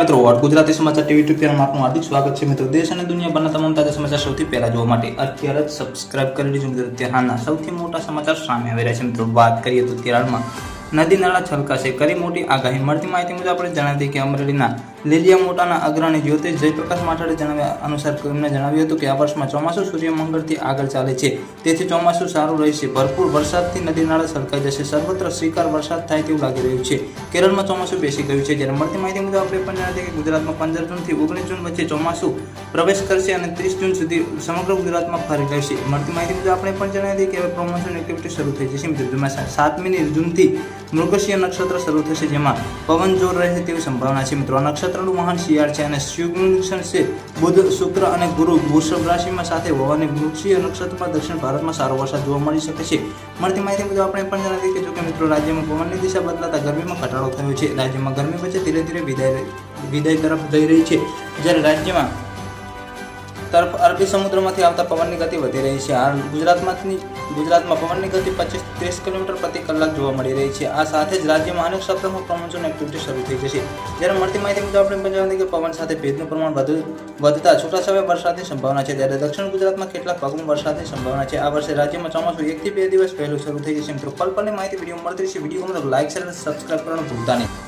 મિત્રો વોટ ગુજરાતી સમાચાર TV two ચેનલમાં આપનું હાર્દિક સ્વાગત છે. મિત્રો, દેશ અને દુનિયાભરના તમામ તાજા સમાચાર સૌથી પહેલા જોવા માટે અત્યારે જ સબસ્ક્રાઇબ કરી લીધું મિત્રો હાલના સૌથી મોટા સમાચાર સામે આવી રહ્યા છે. મિત્રો, વાત કરીએ તો કેરળમાં નદી નાળા છલકાશે. કરી મોટી આગાહી. મળતી માહિતી મુજબ આપણે જણાવી દઈએ કે અમરેલીના લીલિયા મોટાના અગ્રણી જ્યોતિષ જયપ્રકાશ માઠાડે જણાવ્યા અનુસાર એમને જણાવ્યું હતું કે આ વર્ષમાં ચોમાસું સૂર્ય મંગળથી આગળ ચાલે છે. તેથી ચોમાસું સારું રહેશે. ભરપૂર વરસાદથી નદી નાળા સરકાઈ જશે. સર્વત્ર શ્રીકાર વરસાદ થાય તેવું લાગી રહ્યું છે. કેરળમાં ચોમાસું બેસી ગયું છે. જ્યારે મળતી માહિતી મુજબ આપણે પણ જણાવી કે ગુજરાતમાં પંદર જૂનથી ઓગણીસ જૂન વચ્ચે ચોમાસું પ્રવેશ કરશે અને ત્રીસ જૂન સુધી સમગ્ર ગુજરાતમાં ફરી રહેશે. મળતી માહિતી મુજબ આપણે પણ જણાવી દઈએ કે હવે પ્રમોશન એક્ટિવિટી શરૂ થઈ જશે. મિત્રો, જેમાં સાતમીની જૂનથી મૃગશીય નક્ષત્ર શરૂ થશે. જેમાં પવન જોર રહે તેવી સંભાવના છે. મિત્રો, આ નક્ષત્રનું મહાન શિયાળ છે અને શુભ છે. બુધ, શુક્ર અને ગુરુ વૃષભ રાશિમાં સાથે હોવાની વૃક્ષીય નક્ષત્રમાં દક્ષિણ ભારતમાં સારો વરસાદ જોવા મળી શકે છે. મળતી માહિતી મુજબ આપણે પણ જણાવી કે જો કે મિત્રો રાજ્યમાં પવનની દિશા બદલાતા ગરમીમાં ઘટાડો થયો છે. રાજ્યમાં ગરમી વચ્ચે ધીરે ધીરે વિદાય વિદાય તરફ જઈ રહી છે. જ્યારે રાજ્યમાં તરફ અરબી સમુદ્રમાંથી આવતા પવનની ગતિ વધી રહી છે. હાલ ગુજરાતમાંથી, ગુજરાતમાં પવનની ગતિ પચીસ ત્રીસ કિલોમીટર પ્રતિ કલાક જોવા મળી રહી છે. આ સાથે જ રાજ્યમાં અનેક સપ્તાહમાં પ્રમોશન એક્ટિવિટી શરૂ થઈ જશે. જ્યારે મળતી માહિતી મુજબ આપણે પંજાબ કે પવન સાથે ભેજનું પ્રમાણ વધુ, વધતા છૂટાછવાયા વરસાદની સંભાવના છે. ત્યારે દક્ષિણ ગુજરાતમાં કેટલાક ભાગમાં વરસાદની સંભાવના છે. આ વર્ષે રાજ્યમાં ચોમાસું એકથી બે દિવસ પહેલું શરૂ થઈ જશે. મિત્રો પલ માહિતી વીડિયો મળતી રહેશે. વીડિયો લાઈક શેર અને સબસ્ક્રાઈબ કરવાનું ભૂલતા નહીં.